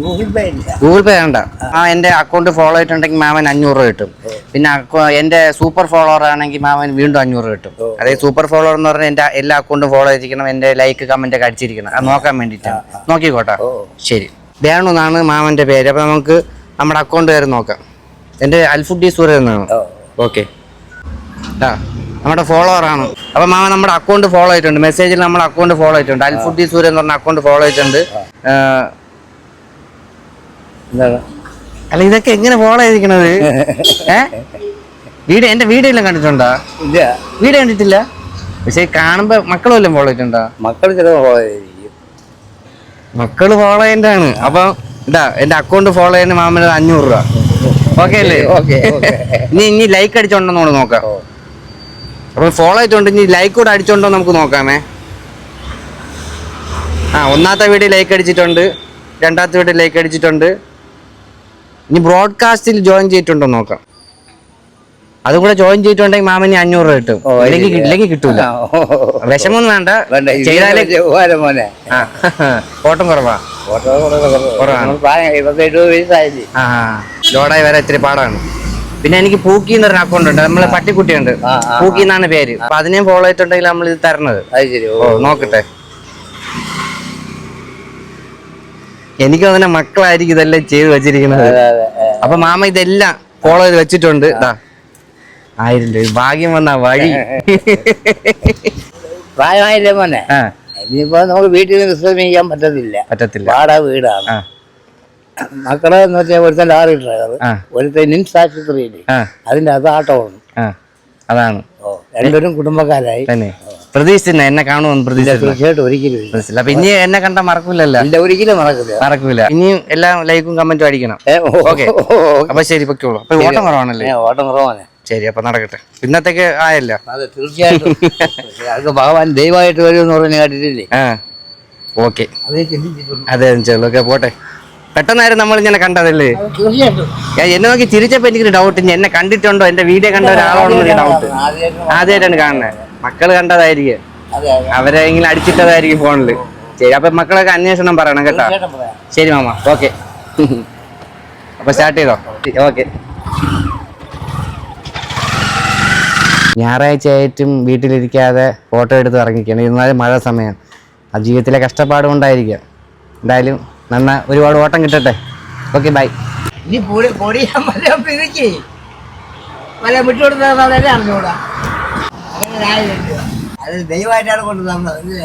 Google പേ വേണ്ട. ആ എന്റെ അക്കൗണ്ട് ഫോളോ ആയിട്ടുണ്ടെങ്കിൽ മാമൻ അഞ്ഞൂറ് രൂപ കിട്ടും. പിന്നെ എന്റെ എന്റെ സൂപ്പർ ഫോളോവർ ആണെങ്കിൽ മാമൻ വീണ്ടും അഞ്ഞൂറ് രൂപ കിട്ടും. അതായത് സൂപ്പർ ഫോളോവർ എന്ന് പറഞ്ഞാൽ എന്റെ എല്ലാ അക്കൗണ്ടും ഫോളോ ചെയ്തിരിക്കണം എന്റെ ലൈക്ക് കമന്റ് ഒക്കെ അടിച്ചിരിക്കണം. അത് നോക്കാൻ വേണ്ടിയിട്ടാണ്. നോക്കിക്കോട്ടെ. ശരി. വേണു എന്നാണ് മാമന്റെ പേര്. അപ്പൊ നമുക്ക് നമ്മുടെ അക്കൗണ്ട് പേര് നോക്കാം. എന്റെ അൽഫുഡി സൂര്യ എന്നാണ്. ഓക്കെ. ആ നമ്മുടെ ഫോളോവർ ആണ്. അപ്പൊ മാമ നമ്മുടെ അക്കൗണ്ട് ഫോളോ ആയിട്ടുണ്ട് മെസ്സേജിൽ നമ്മുടെ അക്കൗണ്ട് ഫോളോ ആയിട്ടുണ്ട് അൽഫുഡി സൂര്യ എന്ന് പറഞ്ഞ അക്കൗണ്ട് ഫോളോ ചെയ്തിട്ടുണ്ട്. ആ, എന്താണ് അല്ല ഇതൊക്കെ എങ്ങനെ ഫോളോ ചെയ്തിരിക്കണത് ഏ? വീഡിയോ എന്റെ വീഡിയോ എല്ലാം കണ്ടിട്ടുണ്ടോ? ഇല്ല. വീട് കണ്ടിട്ടില്ല? പക്ഷെ കാണുമ്പോ മക്കളും എല്ലാം ഫോളോ ചെയ്തിട്ടുണ്ടോ? മക്കൾ ചിലപ്പോൾ പോയിരിക്കും മക്കൾ ഫോളോ ചെയ്യണ്ടാണ് അപ്പൊ ഇതാ എന്റെ അക്കൗണ്ട് ഫോളോ ചെയ്യുന്ന മാമന് അഞ്ഞൂറ് രൂപ. ഓക്കെ അല്ലേ? ഓക്കെ ഇനി ഇനി ലൈക്ക് അടിച്ചോണ്ടോ നോക്കാം. അപ്പൊ ഫോളോ ആയിട്ടുണ്ട് ഇനി ലൈക്ക് കൂടെ അടിച്ചോണ്ടോ നമുക്ക് നോക്കാമേ. ആ ഒന്നാമത്തെ വീഡിയോ ലൈക്ക് അടിച്ചിട്ടുണ്ട്. രണ്ടാമത്തെ വീഡിയോ ലൈക്ക് അടിച്ചിട്ടുണ്ട്. ഇനി ബ്രോഡ്കാസ്റ്റിൽ ജോയിൻ ചെയ്തിട്ടുണ്ടോ നോക്കാം. അത് കൂടെ ജോയിൻ ചെയ്തിട്ടുണ്ടെങ്കിൽ മാമിന് അഞ്ഞൂറ് രൂപ കിട്ടും. ഇല്ലെങ്കിൽ കിട്ടൂല. വിഷമൊന്നും വേണ്ട. ചെയ്താലേ മോനെ. ഓട്ടം കുറവാ. ലോഡായി വരെ ഇത്തിരി പാടാണ്. പിന്നെ എനിക്ക് പൂക്കി എന്ന് പറഞ്ഞ അക്കൗണ്ട് ഉണ്ട്. നമ്മളെ പട്ടിക്കുട്ടിയുണ്ട്. പൂക്കി എന്നാണ് പേര്. അപ്പൊ അതിനെയും ഫോളോ ആയിട്ടുണ്ടെങ്കിൽ നമ്മൾ ഇത് തരണത്. നോക്കട്ടെ. എനിക്ക് തന്നെ മക്കളായിരിക്കും ഇതെല്ലാം ചെയ്ത് വെച്ചിരിക്കുന്നത്. അപ്പൊ മാമ ഇതെല്ലാം ഫോളോ ചെയ്ത് വെച്ചിട്ടുണ്ട്. ആയിരം രൂപ. ഭാഗ്യം വന്ന വഴി. പ്രായമായില്ലേ മോനെ? ഇനിയിപ്പോ നമുക്ക് വീട്ടിൽ നിന്ന് വിശ്രമിക്കാൻ പറ്റത്തില്ല. പറ്റത്തില്ല. വാടക വീടാണ്. മക്കളെ എന്ന് വെച്ചാൽ ഒരുത്തൻ ലാറി ഡ്രൈവർ ഒരുത്തൻ നിൻസ് ആശുപത്രിയിൽ അതിന്റെ അത് ആട്ടമാണ് അതാണ്. രണ്ടുപേരും കുടുംബക്കാരായി. തന്നെ. പ്രതീക്ഷിച്ചില്ല എന്നെ കാണുമെന്ന് പ്രതീക്ഷിച്ചില്ല ഒരിക്കലും അപ്പൊ ഇനി എന്നെ കണ്ട മറക്കൂലല്ലോ? ഇല്ല ഒരിക്കലും മറക്കില്ല മറക്കൂല. ഇനിയും എല്ലാം ലൈക്കും കമന്റും അടിക്കണം. ഓക്കെ. അപ്പൊ ശരി പൊക്കോളൂ അപ്പൊ ഓട്ടം കുറവാണല്ലേ? ഓട്ടം കുറവാണ്. ശരി അപ്പൊ നടക്കട്ടെ. ഇന്നത്തേക്ക് ആയല്ലോ? അതെ തീർച്ചയായിട്ടും. അത് ഭഗവാൻ ദൈവമായിട്ട് വരും എന്ന് പറഞ്ഞ് കേട്ടിട്ടില്ലേ? ഓക്കെ. അതേ ഓക്കെ പോട്ടെ. പെട്ടെന്നായിരുന്നു നമ്മൾ ഇങ്ങനെ കണ്ടതല്ലേ എന്നെ നോക്കി ചിരിച്ചപ്പോ എനിക്കൊരു ഡൗട്ട് എന്നെ കണ്ടിട്ടുണ്ടോ? എന്റെ വീഡിയോ കണ്ട ഒരാളാണോ ഡൗട്ട് ആദ്യമായിട്ട് ആദ്യമായിട്ടാണ് കാണുന്നത്. മക്കൾ കണ്ടതായിരിക്കും. അതെ അതെ. അവരെങ്കിലും അടിച്ചിട്ടതായിരിക്കും ഫോണിൽ. ശരി അപ്പൊ മക്കളൊക്കെ അന്വേഷണം പറയണം കേട്ടോ. ശരി മാമ. ഓക്കെ. അപ്പൊ സ്റ്റാർട്ട് ചെയ്തോ? ഓക്കെ. ഞായറാഴ്ച ആയിട്ടും വീട്ടിലിരിക്കാതെ ഫോട്ടോ എടുത്ത് ഇറങ്ങിക്കണം ഇരുന്നാലും മഴ സമയം. ആ ജീവിതത്തിലെ കഷ്ടപ്പാടും കൊണ്ടായിരിക്കാം. എന്തായാലും നന്ന ഒരുപാട് ഓട്ടം കിട്ടട്ടെ. Okay bye. ഇനി പൊടി മലയാളം വല്ല മലയാളം വല്ല വിട്ടുകൊടുത്ത அது தெய்வாயிட்டாலும் கொண்டு வந்து